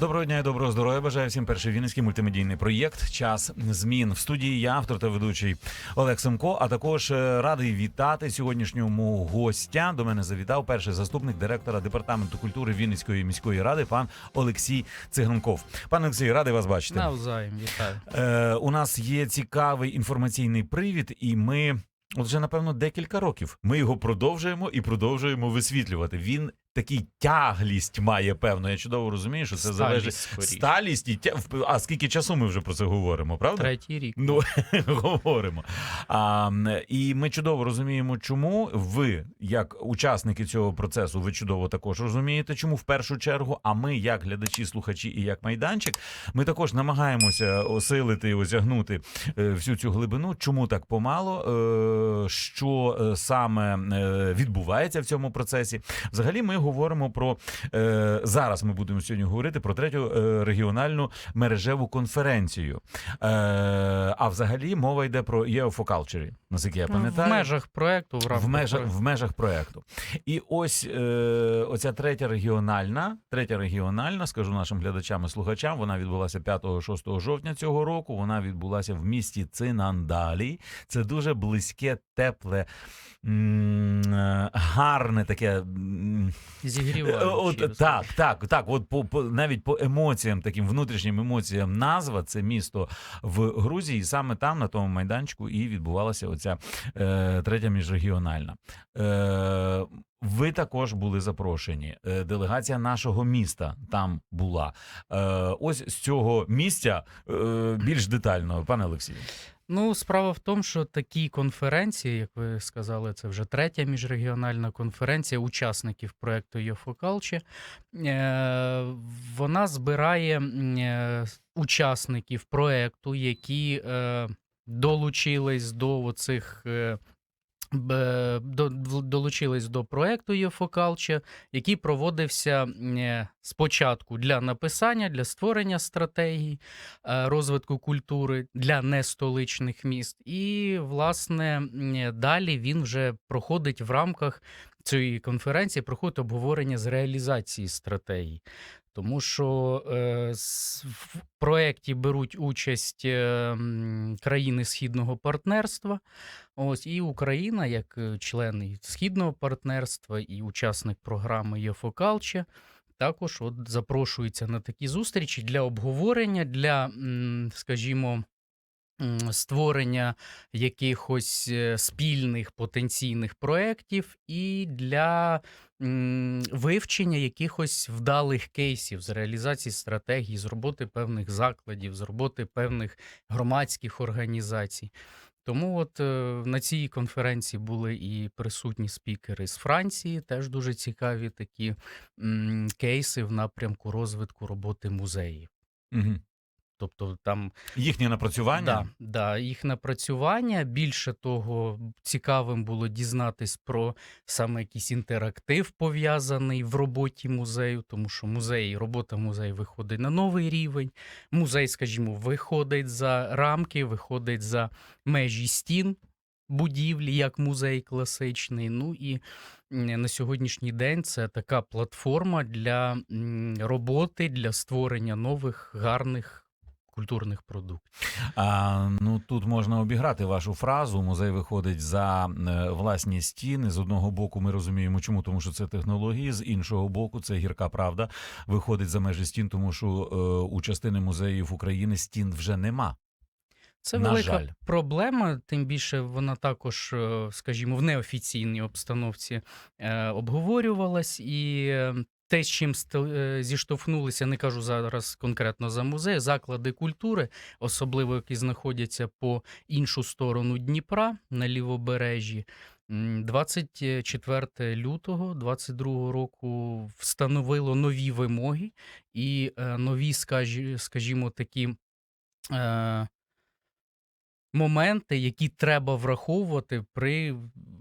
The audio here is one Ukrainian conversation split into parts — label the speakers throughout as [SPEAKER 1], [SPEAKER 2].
[SPEAKER 1] Доброго дня і доброго здоров'я. Бажаю всім перший вінницький мультимедійний проєкт Час змін в студії. Я автор та ведучий Олег Семко. А також е, радий вітати сьогоднішнього гостя. До мене завітав перший заступник директора департаменту культури Вінницької міської ради, пан Олексій Циганков. Пане Олексій, радий вас бачити.
[SPEAKER 2] Навзаєм, вітаю.
[SPEAKER 1] Е, у нас є цікавий інформаційний привід, і ми. От вже напевно декілька років ми його продовжуємо і продовжуємо висвітлювати. Він такий тяглість має певно. Я чудово розумію, що це
[SPEAKER 2] Сталість
[SPEAKER 1] залежить
[SPEAKER 2] скоріше.
[SPEAKER 1] сталість і тя... А скільки часу ми вже про це говоримо, правда?
[SPEAKER 2] Третій рік.
[SPEAKER 1] Ну говоримо. А, і ми чудово розуміємо, чому ви, як учасники цього процесу, ви чудово також розумієте, чому в першу чергу. А ми, як глядачі, слухачі і як майданчик, ми також намагаємося осилити і осягнути е, всю цю глибину. Чому так помало? Е, що е, саме відбувається в цьому процесі? Взагалі, ми говоримо про е, зараз. Ми будемо сьогодні говорити про третю е, регіональну мережеву конференцію. Е, а взагалі мова йде про єофокалчері, наскільки я пам'ятаю.
[SPEAKER 2] В межах проекту, в
[SPEAKER 1] В межах, в межах проекту. І ось е, оця третя регіональна, третя регіональна, скажу нашим глядачам і слухачам, вона відбулася 5-6 жовтня цього року. Вона відбулася в місті Цинандалі. Це дуже близьке, тепле, е, гарне таке. М,
[SPEAKER 2] Зігріваючи,
[SPEAKER 1] Е, От, так, так, так. От по, по навіть по емоціям, таким внутрішнім емоціям, назва це місто в Грузії. І саме там, на тому майданчику, і відбувалася оця е, третя міжрегіональна. Е, ви також були запрошені. Е, Делегація нашого міста там була. Е, ось з цього місця е, більш детально, пане Олексію.
[SPEAKER 2] Ну, справа в тому, що такі конференції, як ви сказали, це вже третя міжрегіональна конференція учасників проекту Йофокалче. Вона збирає е, учасників проекту, які е, долучились до оцих. Е, долучились до проекту Єфокалче, який проводився е, спочатку для написання, для створення стратегій е, розвитку культури для нестоличних міст. І, власне, далі він вже проходить в рамках цієї конференції, проходить обговорення з реалізації стратегій. Тому що е, в проєкті беруть участь е, країни Східного партнерства. Ось і Україна, як е, член Східного партнерства, і учасник програми ЄФОКАЛЧЕ, також от запрошується на такі зустрічі для обговорення, для, скажімо, створення якихось е, спільних потенційних проєктів і для вивчення якихось вдалих кейсів з реалізації стратегій, з роботи певних закладів, з роботи певних громадських організацій. Тому от е, на цій конференції були і присутні спікери з Франції, теж дуже цікаві такі кейси в напрямку розвитку роботи музеїв.
[SPEAKER 1] Угу.
[SPEAKER 2] Тобто там
[SPEAKER 1] Їхнє напрацювання.
[SPEAKER 2] Да, да, їх напрацювання. Більше того, цікавим було дізнатись про саме якийсь інтерактив пов'язаний в роботі музею, тому що музей, робота музею виходить на новий рівень. Музей, скажімо, виходить за рамки, виходить за межі стін будівлі, як музей класичний. Ну і на сьогоднішній день це така платформа для роботи, для створення нових гарних культурних продуктів.
[SPEAKER 1] А, ну тут можна обіграти вашу фразу. Музей виходить за е, власні стіни. З одного боку, ми розуміємо, чому, тому що це технології. З іншого боку, це гірка правда. Виходить за межі стін, тому що е, у частини музеїв України стін вже нема.
[SPEAKER 2] Це
[SPEAKER 1] На
[SPEAKER 2] велика
[SPEAKER 1] жаль.
[SPEAKER 2] проблема, тим більше вона також, е, скажімо, в неофіційній обстановці е, обговорювалась. І те, з чим е, зіштовхнулися, не кажу зараз конкретно за музей, заклади культури, особливо які знаходяться по іншу сторону Дніпра на лівобережжі. 24 лютого 22 року встановило нові вимоги і е, нові, скажімо, такі. Е, моменти, які треба враховувати при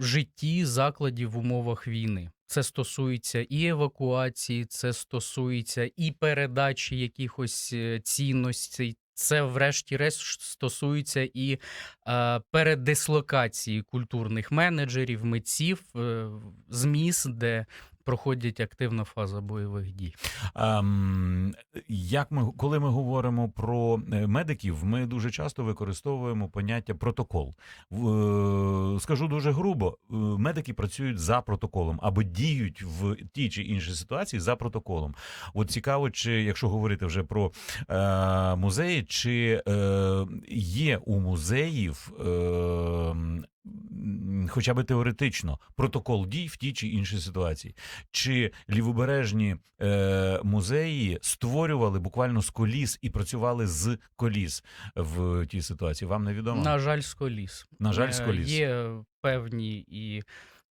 [SPEAKER 2] житті закладів в умовах війни. Це стосується і евакуації, це стосується і передачі якихось е, цінностей. Це, врешті-решт, стосується і е, передислокації культурних менеджерів, митців е, з де проходять активна фаза бойових дій.
[SPEAKER 1] Ем, як ми, коли ми говоримо про е, медиків, ми дуже часто використовуємо поняття протокол. Е, Скажу дуже грубо: е, медики працюють за протоколом або діють в тій чи іншій ситуації за протоколом. От цікаво, чи якщо говорити вже про е, музеї, чи е, є у музеїв. Е, Хоча би теоретично протокол дій в тій чи іншій ситуації, чи лівобережні е, музеї створювали буквально з коліс і працювали з коліс в тій ситуації? Вам невідомо?
[SPEAKER 2] На жаль, сколіс.
[SPEAKER 1] На жаль,
[SPEAKER 2] Е,
[SPEAKER 1] сколіс.
[SPEAKER 2] Є певні і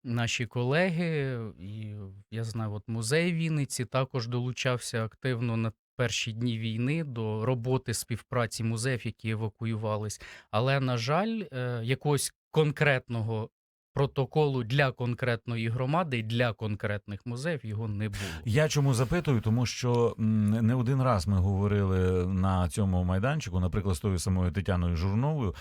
[SPEAKER 2] наші колеги, і я знаю, от музей Вінниці також долучався активно на перші дні війни до роботи співпраці музеїв, які евакуювались. Але, на жаль, е, якогось конкретного протоколу для конкретної громади для конкретних музеїв його не було.
[SPEAKER 1] Я чому запитую? Тому що не один раз ми говорили на цьому майданчику, наприклад, з тою самою Тетяною Журновою,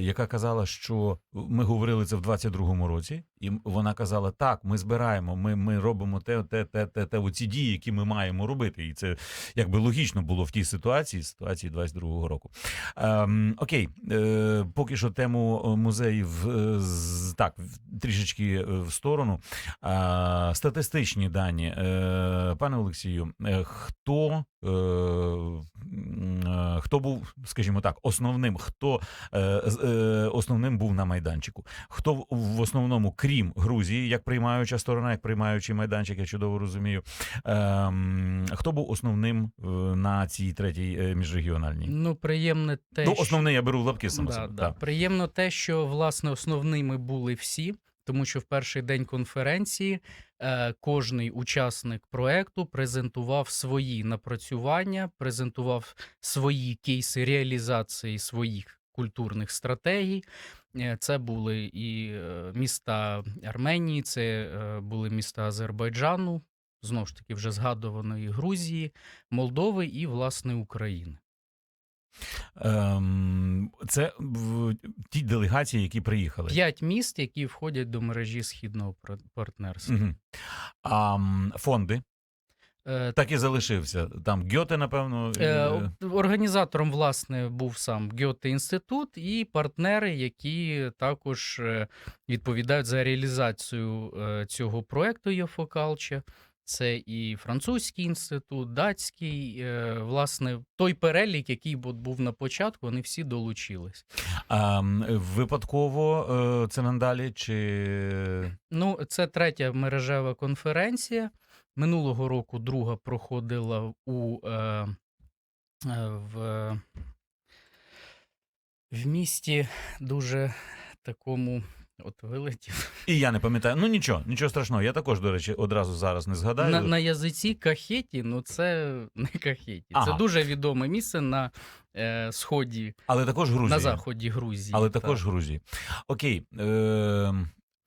[SPEAKER 1] яка казала, що ми говорили це в 22-му році, і вона казала: так, ми збираємо, ми, ми робимо те, те, те, те, те, оці дії, які ми маємо робити. І це якби логічно було в тій ситуації, ситуації 22-го року. Ем, окей, е, поки що тему е, музеїв е, з- так трішечки е, в сторону. Статистичні дані, е, пане Олексію, е, хто, хто був, скажімо так, основним, хто основним був на майданчику? Хто в- основному, крім Грузії, як приймаюча сторона, як приймаючий майданчик, я чудово розумію. Хто був основним на цій третій міжрегіональній?
[SPEAKER 2] Ну, приємне те,
[SPEAKER 1] Ну,
[SPEAKER 2] що-
[SPEAKER 1] я беру в лапки саме
[SPEAKER 2] Да,
[SPEAKER 1] собі.
[SPEAKER 2] да.
[SPEAKER 1] так.
[SPEAKER 2] Приємно те, що власне основними були всі, тому що в перший день конференції е, кожний учасник проекту презентував свої напрацювання, презентував свої кейси реалізації своїх культурних стратегій. Е, Це були і е, міста Арменії, це е, були міста Азербайджану, знову ж таки, вже згадуваної Грузії, Молдови і власне України.
[SPEAKER 1] Ем, це ті делегації, які приїхали.
[SPEAKER 2] П'ять міст, які входять до мережі східного партнерства.
[SPEAKER 1] Угу. А фонди
[SPEAKER 2] Е,
[SPEAKER 1] так і залишився. Там Гьоте, напевно.
[SPEAKER 2] е,
[SPEAKER 1] е,
[SPEAKER 2] Організатором, власне, був сам Гьоте інститут і партнери, які також відповідають за реалізацію цього проекту Йофокалче. Це і французький інститут, датський, е, власне, той перелік, який бу- був на початку, вони всі долучились.
[SPEAKER 1] а, випадково е, це надалі чи
[SPEAKER 2] Ну, це третя мережева конференція. Минулого року друга проходила у е, е, в, в місті дуже такому. От вилетів.
[SPEAKER 1] і я не пам'ятаю. Ну нічого, нічого страшного. Я також, до речі, одразу зараз не згадаю.
[SPEAKER 2] На, на язиці Кахеті, ну це не Кахеті. Це дуже відоме місце на е, сході,
[SPEAKER 1] Але також Грузії.
[SPEAKER 2] на заході Грузії.
[SPEAKER 1] Але
[SPEAKER 2] так.
[SPEAKER 1] також Грузії. Окей. Е,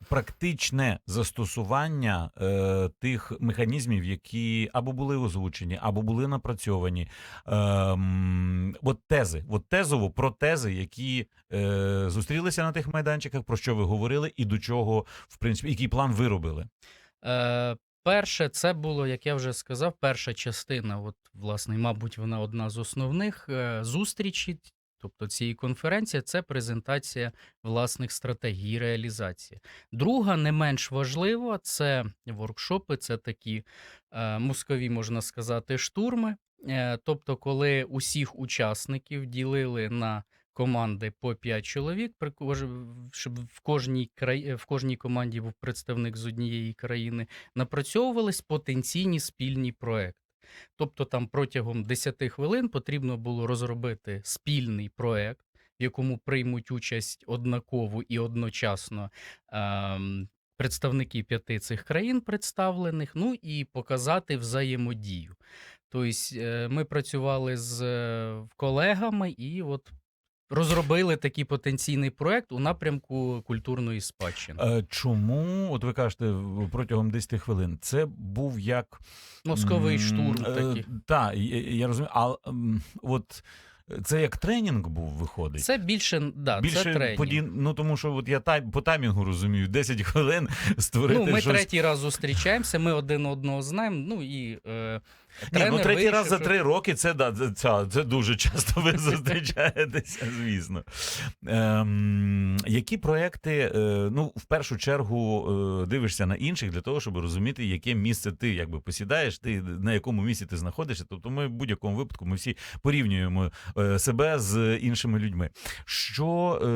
[SPEAKER 1] практичне застосування е, тих механізмів, які або були озвучені, або були напрацьовані. Е, м, от тези, от тезово про тези, які е, зустрілися на тих майданчиках, про що ви говорили, і до чого, в принципі, який план ви робили.
[SPEAKER 2] Е, перше, це було, як я вже сказав, перша частина. От, власне, мабуть, вона одна з основних е, зустрічей, тобто цієї конференції, це презентація власних стратегій і реалізація. Друга, не менш важлива, це воркшопи, це такі е, мозкові, можна сказати, штурми. Е, тобто, коли усіх учасників ділили на команди по 5 чоловік, щоб в кожній краї... в кожній команді був представник з однієї країни, напрацьовувались потенційні спільні проекти. Тобто, там протягом 10 хвилин потрібно було розробити спільний проект, в якому приймуть участь однаково і одночасно ем, представники п'яти цих країн представлених, ну і показати взаємодію. Тобто, е, ми працювали з е, колегами і от розробили такий потенційний проект у напрямку культурної спадщини.
[SPEAKER 1] Е, чому, от ви кажете, протягом 10 хвилин, це був як
[SPEAKER 2] Мозковий штурм такий.
[SPEAKER 1] Так, я, розумію. А от Це як тренінг був, виходить.
[SPEAKER 2] Це більше, да,
[SPEAKER 1] Більше
[SPEAKER 2] це тренінг.
[SPEAKER 1] поді... ну тому що от я тай... по таймінгу розумію, 10 хвилин створити
[SPEAKER 2] Ну, ми
[SPEAKER 1] щось.
[SPEAKER 2] третій раз зустрічаємося, ми один одного знаємо. Ну і е,
[SPEAKER 1] Ні, ну третій раз за три роки це да, це, це, дуже часто ви зустрічаєтеся, звісно. Ем, які проекти, е, ну, в першу чергу, е, дивишся на інших для того, щоб розуміти, яке місце ти якби посідаєш, ти на якому місці ти знаходишся. Тобто, ми в будь-якому випадку ми всі порівнюємо е, себе з іншими людьми. Що, е,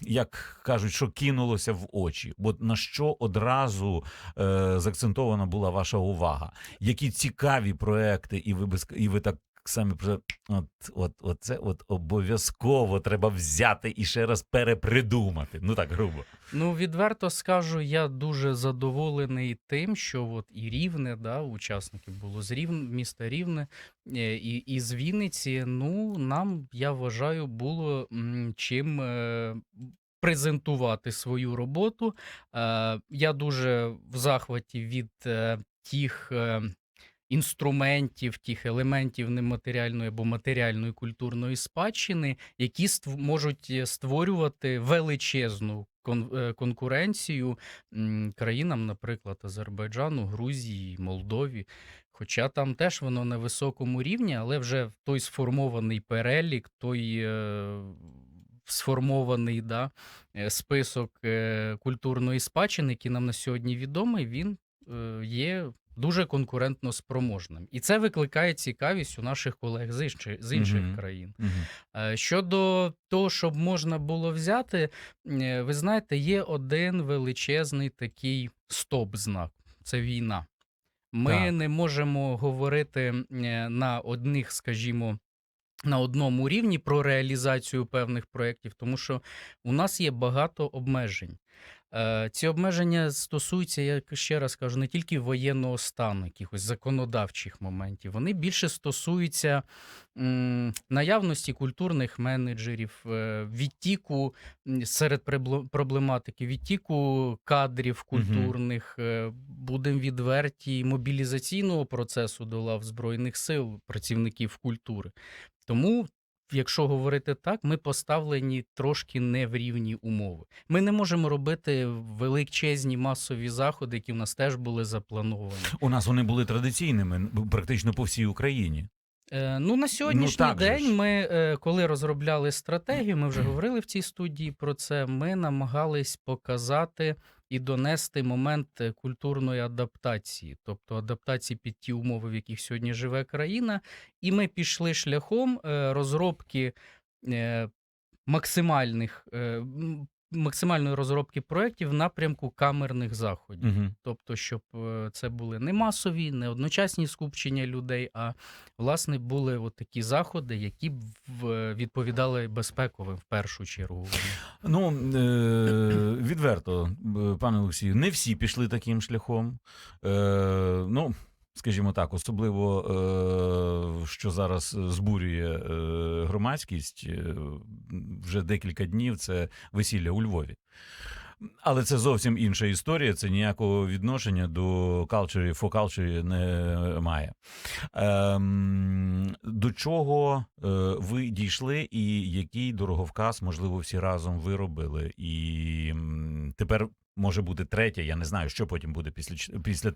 [SPEAKER 1] як кажуть, що кинулося в очі? От на що одразу е, заакцентована була ваша увага? Які цікаві проекти, і ви без і ви так самі про от, от, от це от обов'язково треба взяти і ще раз перепридумати. Ну так грубо.
[SPEAKER 2] Ну, відверто скажу, я дуже задоволений тим, що от і Рівне, да, учасників було з Рівне, міста Рівне, е, і, і з Вінниці. Ну, нам, я вважаю, було чим е, презентувати свою роботу. Е, я дуже в захваті від тих. Е, Інструментів, тих елементів нематеріальної або матеріальної культурної спадщини, які можуть е, створювати величезну е, конкуренцію країнам, наприклад, Азербайджану, Грузії, Молдові. Хоча там теж воно на високому рівні, але вже той сформований перелік, той сформований да, список культурної спадщини, який нам на сьогодні відомий, він є дуже конкурентно спроможним. І це викликає цікавість у наших колег з інших, з інших
[SPEAKER 1] Мгм.
[SPEAKER 2] країн.
[SPEAKER 1] Угу.
[SPEAKER 2] Е, Щодо того, щоб можна було взяти, е, ви знаєте, є один величезний такий стоп-знак це війна. Ми
[SPEAKER 1] Так.
[SPEAKER 2] не можемо говорити е, на одних, скажімо, на одному рівні про реалізацію певних проєктів, тому що у нас є багато обмежень. Е, Ці обмеження стосуються, я ще раз кажу, не тільки воєнного стану, якихось законодавчих моментів. Вони більше стосуються м, наявності культурних менеджерів, е, відтіку серед проблематики, відтіку кадрів культурних, е, будемо відверті, мобілізаційного процесу до лав Збройних сил працівників культури. Тому. Якщо говорити так, ми поставлені трошки не в рівні умови. Ми не можемо робити величезні масові заходи, які в нас теж були заплановані.
[SPEAKER 1] У нас вони були традиційними практично по всій Україні.
[SPEAKER 2] Е, ну, на сьогоднішній
[SPEAKER 1] так же
[SPEAKER 2] день ми, е, коли розробляли стратегію, ми вже говорили в цій студії про це. Ми намагались показати і донести момент е, культурної адаптації, тобто адаптації під ті умови, в яких сьогодні живе країна. І ми пішли шляхом розробки максимальних. Максимальної розробки проєктів в напрямку камерних заходів.
[SPEAKER 1] Угу.
[SPEAKER 2] Тобто, щоб е, це були не масові, не одночасні скупчення людей, а власне були от такі заходи, які б відповідали безпековим в першу чергу.
[SPEAKER 1] Ну е, відверто, е, пане Олексію, не всі пішли таким шляхом. Е, ну, скажімо так, особливо е, що зараз збурює е, громадськість е, вже декілька днів. Це весілля у Львові. Але це зовсім інша історія. Це ніякого відношення до for culture не має. Ем, до чого ви дійшли, і який дороговказ, можливо, всі разом виробили? І тепер може бути третя. Я не знаю, що потім буде після після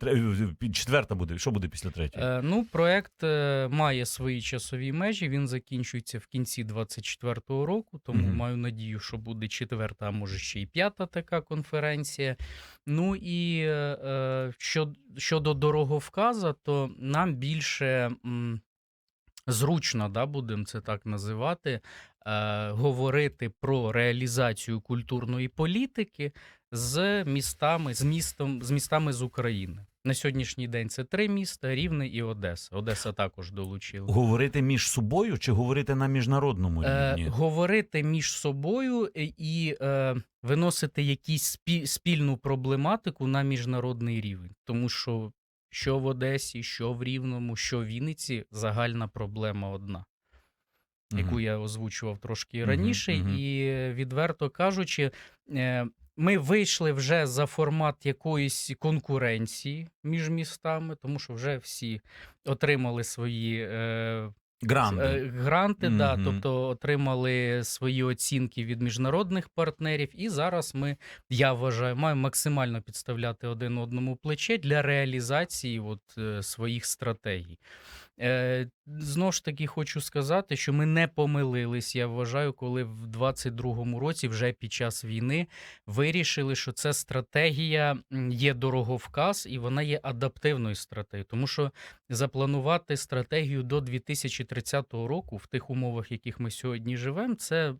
[SPEAKER 1] четверта буде. Що буде після третьої?
[SPEAKER 2] Е, ну, проект е, має свої часові межі. Він закінчується в кінці 24-го року, тому
[SPEAKER 1] Мгм.
[SPEAKER 2] маю надію, що буде четверта, а може ще й п'ята така конференція. Ну і е, е, що, щодо дороговказа, то нам більше. м, Зручно, да, будемо це так називати, е, говорити про реалізацію культурної політики з містами, з містом, з містами з України. На сьогоднішній день це три міста: Рівне і Одеса. Одеса також долучила.
[SPEAKER 1] Говорити між собою чи говорити на міжнародному
[SPEAKER 2] Е,
[SPEAKER 1] рівні?
[SPEAKER 2] говорити між собою і- і е, виносити якісь спі- спільну проблематику на міжнародний рівень, тому що що в Одесі, що в Рівному, що в Вінниці загальна проблема одна. яку
[SPEAKER 1] Мгм.
[SPEAKER 2] я озвучував трошки раніше,
[SPEAKER 1] мгм.
[SPEAKER 2] і е, відверто кажучи, е, ми вийшли вже за формат якоїсь конкуренції між містами, тому що вже всі отримали свої е,
[SPEAKER 1] Гранди.
[SPEAKER 2] Е, Гранти, да, тобто отримали свої оцінки від міжнародних партнерів, і зараз ми, я вважаю, маємо максимально підставляти один одному плече для реалізації от, е, своїх стратегій. Е, знову ж таки, хочу сказати, що ми не помилились, я вважаю, коли в 22-му році, вже під час війни, вирішили, що це стратегія є дороговказ і вона є адаптивною стратегією. Тому що запланувати стратегію до 2030 року в тих умовах, в яких ми сьогодні живемо, це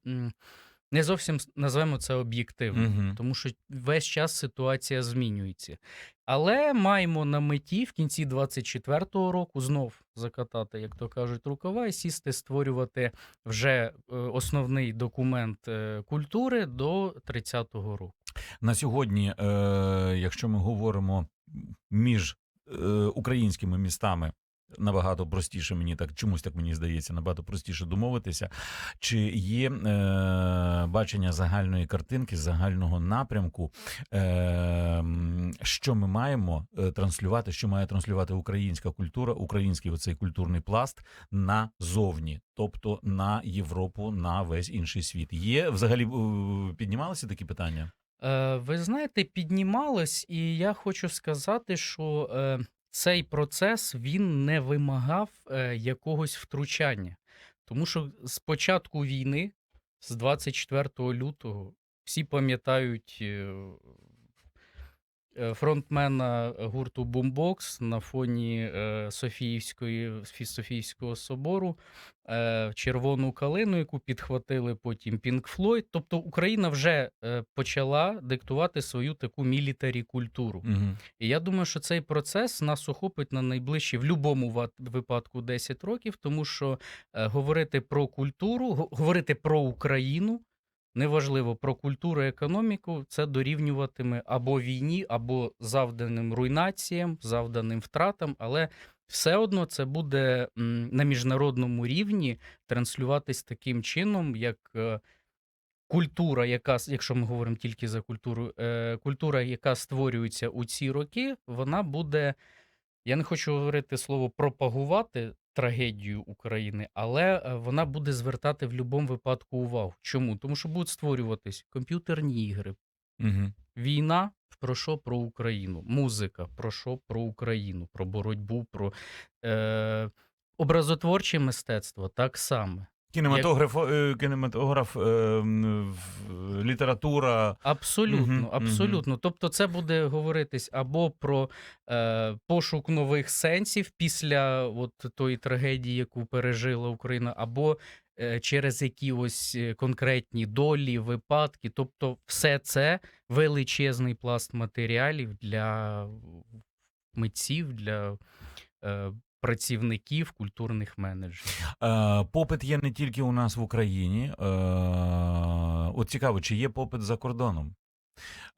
[SPEAKER 2] не зовсім назвемо це об'єктивно,
[SPEAKER 1] Мгм.
[SPEAKER 2] тому що весь час ситуація змінюється. Але маємо на меті в кінці 24-го року знов закатати, як то кажуть, рукава і сісти, створювати вже е, основний документ е, культури до 30-го року.
[SPEAKER 1] На сьогодні, е, якщо ми говоримо між українськими містами. Набагато простіше мені так чомусь так мені здається, набагато простіше домовитися. Чи є е, бачення загальної картинки, загального напрямку, е, що ми маємо е, транслювати, що має транслювати українська культура, український оцей культурний пласт назовні, тобто на Європу, на весь інший світ. Є взагалі е, піднімалися такі питання?
[SPEAKER 2] Е, ви знаєте, піднімалось, і я хочу сказати, що цей процес він не вимагав е, якогось втручання. Тому що з початку війни, з 24 лютого, всі пам'ятають е, фронтмена гурту Boombox на фоні е, Софіївської, Фі- Софійського собору, е, червону калину, яку підхватили потім Pink Floyd. Тобто Україна вже е, почала диктувати свою таку мілітарі культуру.
[SPEAKER 1] Угу.
[SPEAKER 2] І я думаю, що цей процес нас охопить на найближчі в будь-якому випадку 10 років, тому що е, говорити про культуру, говорити про Україну. Неважливо про культуру економіку, це дорівнюватиме або війні, або завданим руйнаціям, завданим втратам, але все одно це буде на міжнародному рівні транслюватись таким чином, як е, культура, яка, якщо ми говоримо тільки за культуру, е, культура, яка створюється у ці роки, вона буде, я не хочу говорити слово пропагувати трагедію України, але е, вона буде звертати в будь-якому випадку увагу. Чому? Тому що будуть створюватись комп'ютерні ігри,
[SPEAKER 1] Угу.
[SPEAKER 2] Війна про що про Україну? Музика про що про Україну, про боротьбу, про е, образотворче мистецтво так само.
[SPEAKER 1] Кінематограф, е, кінематограф, е, м, в- література.
[SPEAKER 2] Абсолютно,
[SPEAKER 1] Мгм,
[SPEAKER 2] абсолютно. Тобто, це буде говоритись або про е, пошук нових сенсів після от тої трагедії, яку пережила Україна, або е, через якісь е, конкретні долі, випадки. Тобто, все це величезний пласт матеріалів для митців, для е, працівників, культурних менеджерів.
[SPEAKER 1] Е, попит є не тільки у нас в Україні. Е, от цікаво, чи є попит за кордоном?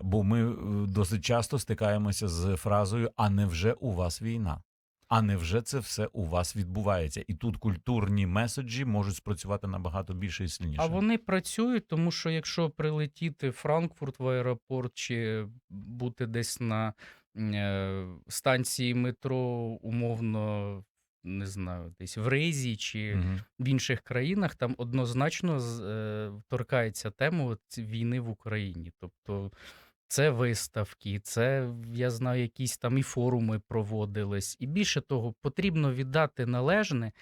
[SPEAKER 1] Бо ми е, досить часто стикаємося з фразою: а невже у вас війна? А невже це все у вас відбувається? І тут культурні меседжі можуть спрацювати набагато більше і сильніше.
[SPEAKER 2] А вони працюють, тому що якщо прилетіти в Франкфурт в аеропорт чи бути десь на станції метро, умовно, не знаю, десь в Ризі чи
[SPEAKER 1] Мгм.
[SPEAKER 2] в інших країнах, там однозначно е, торкається тема війни в Україні. Тобто це виставки, це я знаю, якісь там і форуми проводились. І більше того, потрібно віддати належне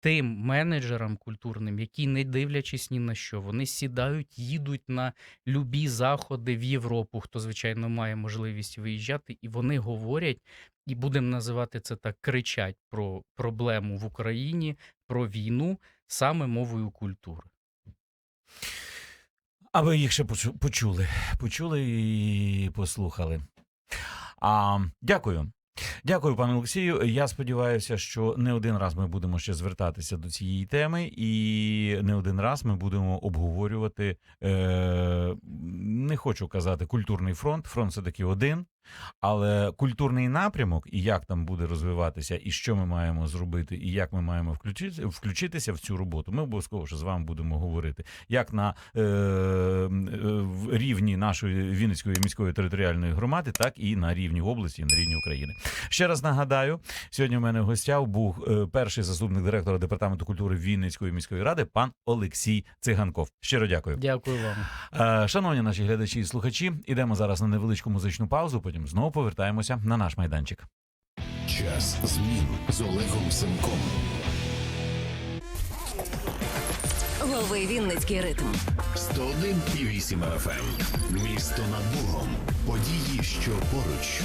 [SPEAKER 2] тим менеджерам культурним, які, не дивлячись ні на що, вони сідають, їдуть на любі заходи в Європу, хто, звичайно, має можливість виїжджати, і вони говорять, і будемо називати це так, кричать про проблему в Україні, про війну саме мовою культури.
[SPEAKER 1] А ви їх ще почули, почули і послухали. А, дякую. Дякую, пане Олексію. Я сподіваюся, що не один раз ми будемо ще звертатися до цієї теми, і не один раз ми будемо обговорювати. Е, не хочу казати культурний фронт. Фронт все таки один. Але культурний напрямок, і як там буде розвиватися, і що ми маємо зробити, і як ми маємо включити, включитися в цю роботу, ми обов'язково з вами будемо говорити. Як на е, е, рівні нашої Вінницької міської територіальної громади, так і на рівні області, і на рівні України. Ще раз нагадаю, сьогодні у мене в гостях був е, перший заступник директора департаменту культури Вінницької міської ради, пан Олексій Циганков. Щиро дякую.
[SPEAKER 2] Дякую вам.
[SPEAKER 1] Е, Шановні наші глядачі і слухачі, ідемо зараз на невеличку музичну паузу. Потім знову повертаємося на наш майданчик.
[SPEAKER 3] Час змін з Олегом Семком.
[SPEAKER 4] Лови Вінницький ритм.
[SPEAKER 3] 101,8 FM. Місто над Богом. Події, що поруч.